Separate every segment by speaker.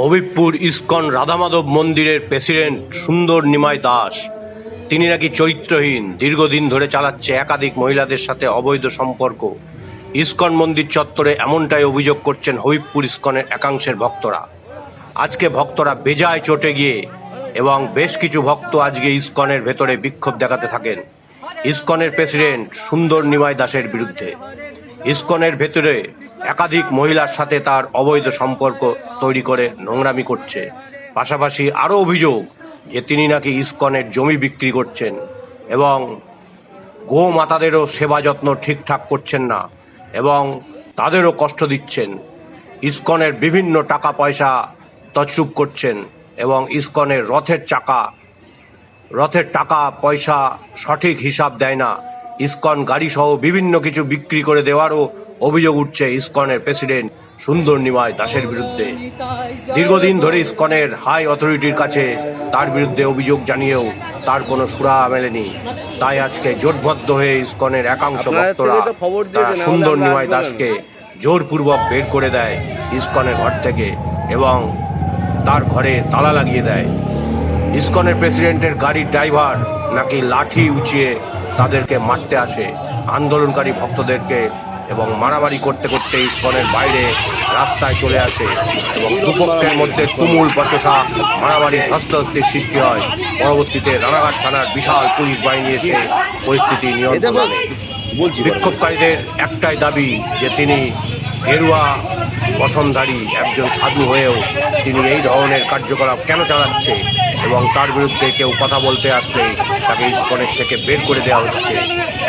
Speaker 1: Habibpur ISKCON Radhamadhab মন্দিরের president সুন্দর নিমাই দাস। তিনি নাকি চরিত্রহীন, দীর্ঘদিন ধরে চালাচ্ছে একাধিক মহিলাদের সাথে অবৈধ সম্পর্ক। ইস্কন মন্দির চত্বরে এমনটাই অভিযোগ করছেন হবিবপুর ইস্কনের একাংশের ভক্তরা। আজকে ভক্তরা বেজায় চটে গিয়ে এবং বেশ কিছু ভক্ত আজকে ইস্কনের ভেতরে বিক্ষোভ দেখাতে থাকেন। ইস্কনের প্রেসিডেন্ট সুন্দর নিমাই দাসের বিরুদ্ধে। ইস্কনের ভেতরে একাধিক মহিলার সাথে তার অবৈধ সম্পর্ক তৈরি করে নোংরামি করছে। পাশাপাশি আরও অভিযোগ যে তিনি নাকি ইস্কনের জমি বিক্রি করছেন এবং গো মাতাদেরও সেবা যত্ন ঠিকঠাক করছেন না এবং তাদেরও কষ্ট দিচ্ছেন। ইস্কনের বিভিন্ন টাকা পয়সা তছরূপ করছেন এবং ইস্কনের রথের চাকা, রথের টাকা পয়সা সঠিক হিসাব দেয় না। ইস্কন গাড়ি সহ বিভিন্ন কিছু বিক্রি করে দেওয়ারও অভিযোগ উঠছে ইস্কনের প্রেসিডেন্ট সুন্দর নিমাই দাসের বিরুদ্ধে। দীর্ঘদিন ধরে ইস্কনের হাই অথরিটির কাছে তার বিরুদ্ধে অভিযোগ জানিয়েও তার কোনো সুরা মেলেনি। তাই আজকে জোটবদ্ধ হয়ে ইস্কনের একাংশ ভক্তরা তারা সুন্দর
Speaker 2: আমরা
Speaker 1: নিমাই
Speaker 2: আসব না।
Speaker 1: দাসকে জোরপূর্বক বের করে দেয় ইস্কনের ঘর থেকে এবং তার ঘরে তালা লাগিয়ে দেয়। ইসকনের প্রেসিডেন্টের গাড়ির ড্রাইভার নাকি লাঠি উঁচিয়ে তাদেরকে মারতে আসে। আন্দোলনকারী ভক্তদেরকে এবং মারামারি করতে করতে ইসকনের বাইরে রাস্তায় চলে আসে এবং দুপক্ষের মধ্যে তুমুল বচসা মারামারি ধস্তাধস্তির সৃষ্টি হয়। পরবর্তীতে রানাঘাট থানার বিশাল পুলিশ বাহিনী এসে পরিস্থিতি নিয়ন্ত্রণ বিক্ষোভকারীদের একটাই দাবি যে তিনি গেরুয়া বসনধারী একজন সাধু হয়েও তিনি এই ধরনের কার্যকলাপ কেন চালাচ্ছে এবং তার বিরুদ্ধে কেউ কথা বলতে আসলেই তাকে ইস্কনের থেকে বের করে দেওয়া হচ্ছে।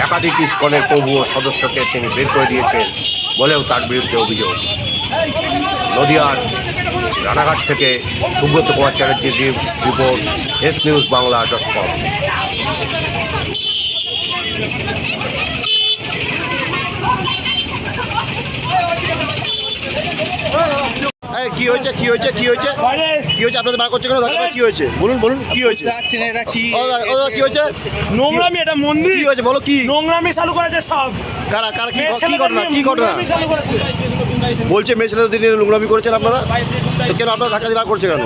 Speaker 1: একাধিক ইস্কনের প্রভু ও সদস্যকে তিনি বের করে দিয়েছেন বলেও তার বিরুদ্ধে অভিযোগ। নদিয়ার রানাঘাট থেকে Subrata Kumar চ্যাটার্জির report, S news Bangla dot com.
Speaker 3: এই, কি হয়েছে কি হয়েছে কি হয়েছে? কি হয়েছে? আপনাদের বার করছে কেন? কি হয়েছে? বলুন বলুন কি হয়েছে?
Speaker 4: এটা কি
Speaker 3: হয়েছে?
Speaker 4: নোংরামি এটা মন্দির।
Speaker 3: কি হয়েছে? বলো কি?
Speaker 4: নোংরামি চালু করেছে সব।
Speaker 3: কারা কারা কি কি ঘটনা? কি ঘটনা? বলছে মেয়ে দিনে নোংরামি করেছেন আপনারা? কেন আপনারা ধাক্কা দিয়ে বার করছে কেন?